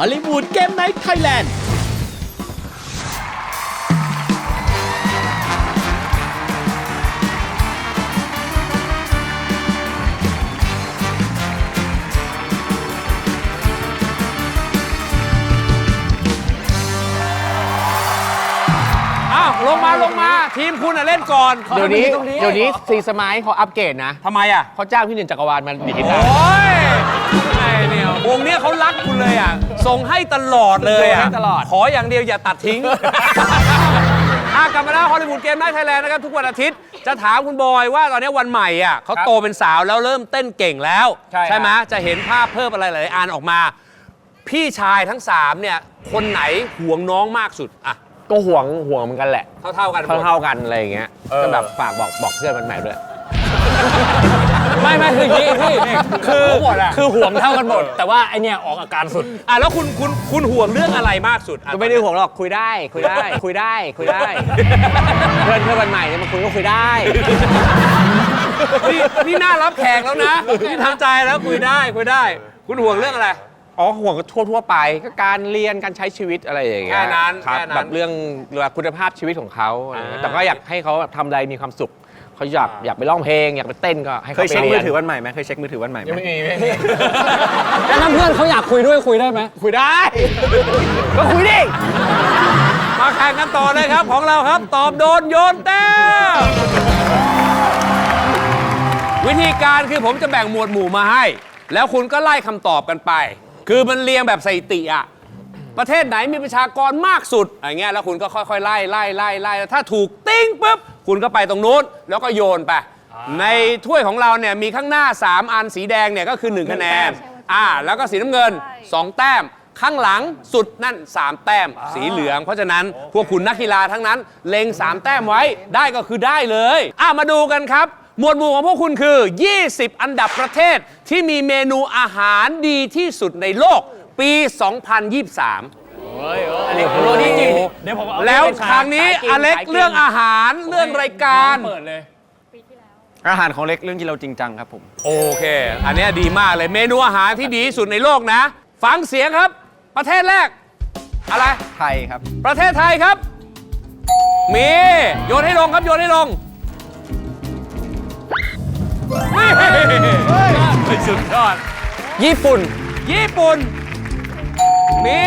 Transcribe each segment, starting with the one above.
ฮอลลีวูดเกมไนท์ไทยแลนด์อ้าวลงมาลงมาทีมคุณน่ะเล่นก่อนเดี๋ยวนี้เดี๋ยวนี้ซีสมายเขาอัปเกรดนะทำไมอะเขาจ้างพี่หนึ่งจักรวาลมาดีดกีโอตาร์้ยไอ้เนี่ย วงเนี้ยเขารักคุณเลยอะ ส่งให้ตลอดเลยอะส่งให้ตลอด ขออย่างเดียวอย่าตัดทิ้งอะกลับมาแล้วฮอลลีวูดเกม i น h t ไทยแลนด์นะครับ ทุกวันอาทิตย์ จะถามคุณบอยว่าตอนนี้วันใหม่อะเขาโตเป็นสาวแล้วเริ่มเต้นเก่งแล้วใช่ไหมจะเห็นภาพเพิ่มอะไรหลายๆอันออกมา พี่ชายทั้งสามเนี่ยคนไหนห่วงน้องมากสุดอะก็ห่วงห่วงเหมือนกันแหละ เท่าๆกันหมด เท่าๆกันอะไรอย่างเงี้ย เออ ก็แบบฝากบอกบอกเพื่อนมันใหม่ด้วย ไม่ไม่คืออย่างนี้พี่คือหมดอะคือห่วงเท่ากันหมด แต่ว่าไอเนี่ยออกอาการสุด อะแล้วคุณคุณคุณห่วงเรื่องอะไรมากสุดอะก็ไม่ได้ห่วงหรอกคุยได้คุยได้ คุยได้คุยได้ เพื่อนเพื่อนมันใหม่เนี่ยมาคุยก็คุยได้ นี่นี่น่ารับแขกแล้วนะนี่ทำใจแล้วคุยได้คุยได้ คุณห่วงเรื่องอะไร อ๋อห่วงก็ทั่วทั่วๆไปก็การเรียนการใช้ชีวิตอะไรอย่างเงี้ยแค่นั้นครับแค่นั้นแบบเรื่องเรื่องคุณภาพชีวิตของเขาอะไรอย่างเงี้ยอ่า แต่ก็อยากให้เขาแบบทำอะไรมีความสุข เขาอยากอยากไปร้องเพลง อยากไปเต้นก็ให้เคเขายไปเช็คเรีมืยอนถือวันใหม่ไหมเคยเช็คมือถือวันใหม่ไหมแล้วถ้าเพื่อนเขาอยากคุยด้วยคุยได้ไหม คุยได้ ก็คุยดิ มาแข่งกันต่อเลยครับของเราครับ ตอบโดนโยนแต้มวิธีการคือผมจะแบ่งหมวดหมู่มาให้ แล้วคุณก็ไล่คำตอบกันไป คือมันเรียงแบบสถิติอะประเทศไหนมีประชากรมากสุดอย่างเงี้ยแล้วคุณก็ค่อยๆไล่ไล่ไล่ไล่แล้วถ้าถูกติ้งปุ๊บ คุณก็ไปตรงนู้นแล้วก็โยนไป ในถ้วยของเราเนี่ยมีข้างหน้า 3 อันสีแดงเนี่ยก็คือ 1 คะแนน อ่า แล้วก็สีน้ำเงิน 2 แต้ม ข้างหลังสุดนั่น 3 แต้ม สีเหลือง เพราะฉะนั้นพวกคุณนักกีฬาทั้งนั้น เล็ง 3 แต้มไว้ได้ก็คือได้เลย อะมาดูกันครับ หมวดหมู่ของพวกคุณคือ 20 อันดับประเทศที่มีเมนูอาหารดีที่สุดในโลกปี 2023 อันนี้ผมรู้จริงๆเดี๋ยวผมเอาแล้วไปฉายครั้งนี้สายกินอเล็กสายกินเรื่องอาหารเรื่องรายการ เปิดเลย อาหารของเล็กเรื่องที่เราจริงจังครับผม โอเค อันเนี้ยดีมากเลยเมนูอาหารที่ดีที่สุดในโลกนะ ฟังเสียงครับ ประเทศแรก อะไร ไทยครับ ประเทศไทยครับ มีโยนให้ลงครับโยนให้ลงนี่สุดยอด ญี่ปุ่น ญี่ปุ่น มี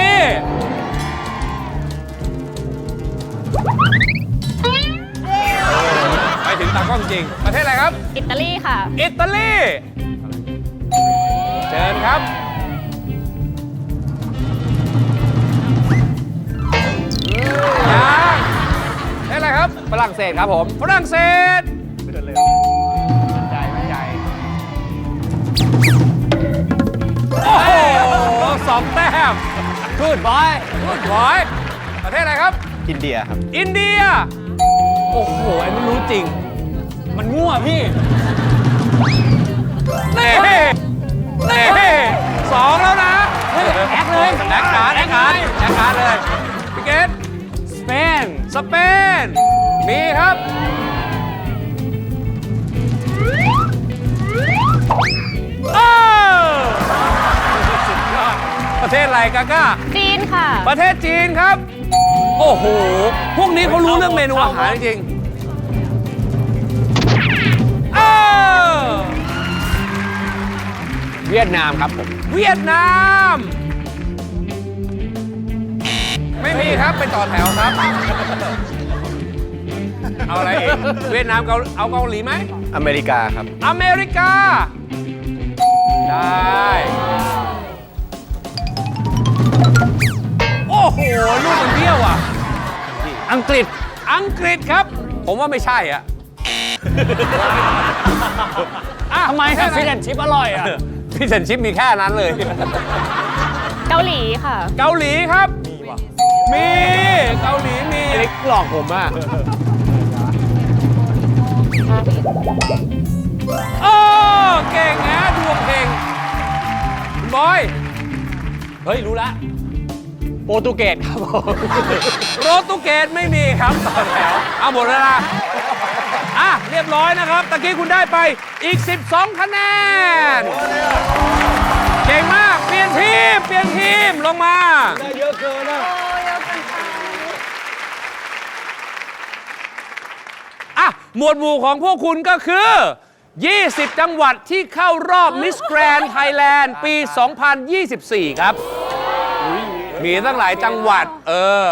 ไปถึงตากล้องจริง ประเทศอะไรครับ อิตาลีค่ะ อิตาลี เชิญครับ ยังนี่อะไรครับ ฝรั่งเศสครับผม ฝรั่งเศสใจไม่ใจ โอ้โหสองแต้มกูดบอยกุดบอย ประเทศอะไรครับ อินเดียครับ อินเดีย โอ้โหไอ้ไม่รู้จริง มันง่วพี่นี่นี่สองแล้วนะแอคเลยแอคการ์ดแอคการ์ดแอคการ์ดเลยพี่เกตสเปน สเปน มีครับ เออสุดยอดประเทศอะไรกาก้า จีนค่ะ ประเทศจีนครับ โอ้โห พวกนี้เขารู้เรื่องเมนูอาหารจริงๆเออเวียดนามครับผม เวียดนาม ไม่มีครับไปต่อแถวครับ เอาอะไรอีกเวียดนามเกาเอาเกาหลีไหม อเมริกาครับ อเมริกา ได้ อังกฤษ อังกฤษครับ ผมว่าไม่ใช่อะอะทำไมครับฟิชแอนชิปอร่อยอะ พี่เซนชิปมีแค่นั้นเลย เกาหลีค่ะ เกาหลีครับ มี เกาหลีมีไอ้เล็กหลอกผมอะโอ้เก่งนะดวงเก่งคุณบอย เฮ้ย รู้ละโปรตุเกสครับผมโรตุเกตไม่มีครับต่อแถวเอาหมดแล้วนะอะเรียบร้อยนะครับ ตะกี้คุณได้ไปอีก 12 คะแนน เก่งมากมีลี่ยนทีม เปลี่ยนทีม ลงมาเยอะเกินนะอะ หมวดหมู่ของพวกคุณก็คือ 20 จังหวัดที่เข้ารอบมิสแกรนไทยแลนด์ปี 2024 ครับ มีตั้งหลายจังหวัด เออ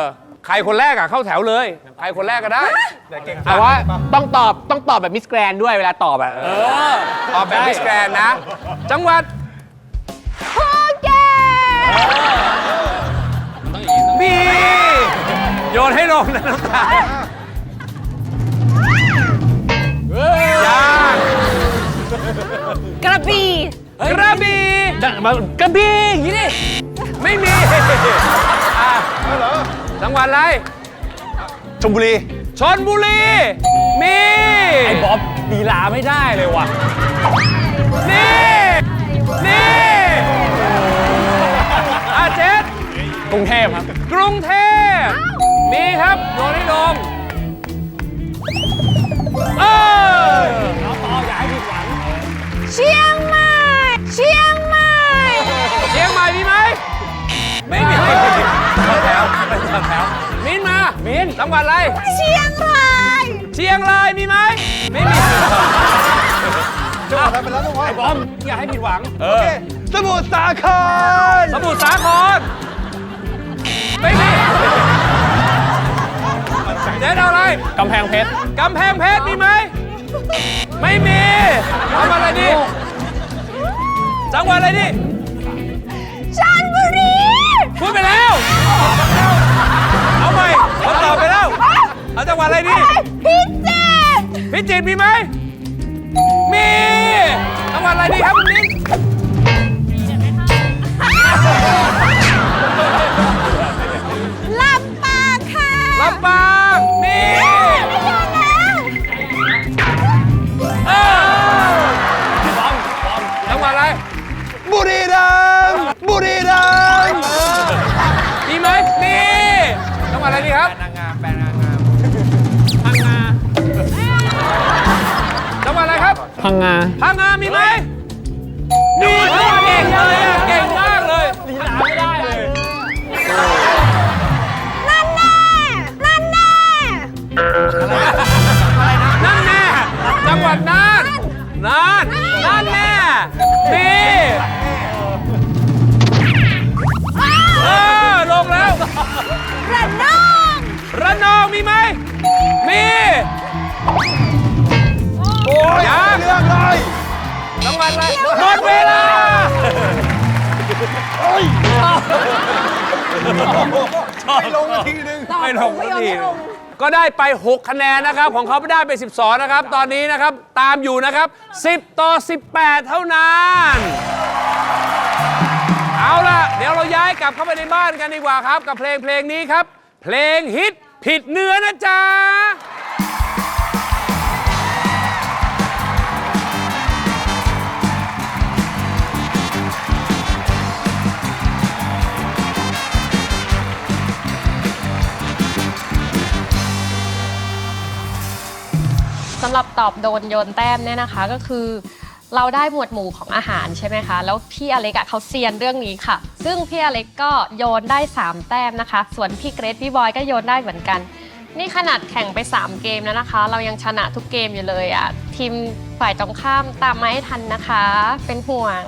ใครคนแรกอะเข้าแถวเลย ใครคนแรกก็ได้ แต่ว่าต้องตอบต้องตอบแบบมิสแกรนด้วยเวลาตอบอะเออ ตอบแบบมิสแกรนนะ จังหวัดภูเก็ตมีโยนให้ลงนะน้ำตาลยากกระบี่กระบี่มากระบี่ ชลบุรี ชนบุรี มีไอ้บ๊อบลีลาไม่ได้เลยว่ะ นี่ นี่อาเจ็ดกรุงเทพครับ กรุงเทพ มีครับโยนให้ลงเออเชียงใหม่ เชียงใหม่ เชียงใหม่มีไหม ไม่มีต่อแถวไปต่อแถว มินมามินจังหวัดอะไร เชียงรายเชียงรายมีไหมไม่มีไอ้บ๊อบอย่าให้ผิดหวังเออสมุทรสาคร สมุทรสาคร ไม่มีเจ๊เอาอะไร กำแพงเพชร กำแพงเพชรมีไหม ไม่มีจังหวัดอะไรดี จังหวัดอะไรดี พี่จิตรมีไหม พังงา พังงามีไหมมีเก่งเลยอะเก่งมากเลยลีลาไม่ได้เลยนั่นแน่นั่นแน่นั่นแน่จังหวัดน่านน่านนั่นแน่มีเออลงแล้ว ระนองระนองมีไหมมี จังหวัดอะไรหมดเวลาไม่ลงนาทีนึง ไม่ลงสักทีก็ได้ไป 6 คะแนนนะครับ ของเขาได้ไป 12 นะครับ ตอนนี้นะครับ ตามอยู่นะครับ 10 ต่อ 18 เท่านั้น เอาล่ะ เดี๋ยวเราย้ายกลับเข้าไปในบ้านกันดีกว่าครับ กับเพลงเพลงนี้ครับ เพลงฮิตผิดเนื้อนะจ๊ะำหรับตอบโดนโยนแต้มเนี่ยนะคะก็คือ เราได้หมวดหมู่ของอาหารใช่ไหมคะ แล้วพี่อเล็กอะเขาเซียนเรื่องนี้ค่ะ ซึ่งพี่อเล็กก็โยนได้ 3 แต้มนะคะ ส่วนพี่เกรทพี่บอยก็โยนได้เหมือนกัน นี่ขนาดแข่งไป 3 เกมแล้วนะคะ เรายังชนะทุกเกมอยู่เลยอะทีมฝ่ายตรงข้ามตามมาให้ทันนะคะ เป็นห่วง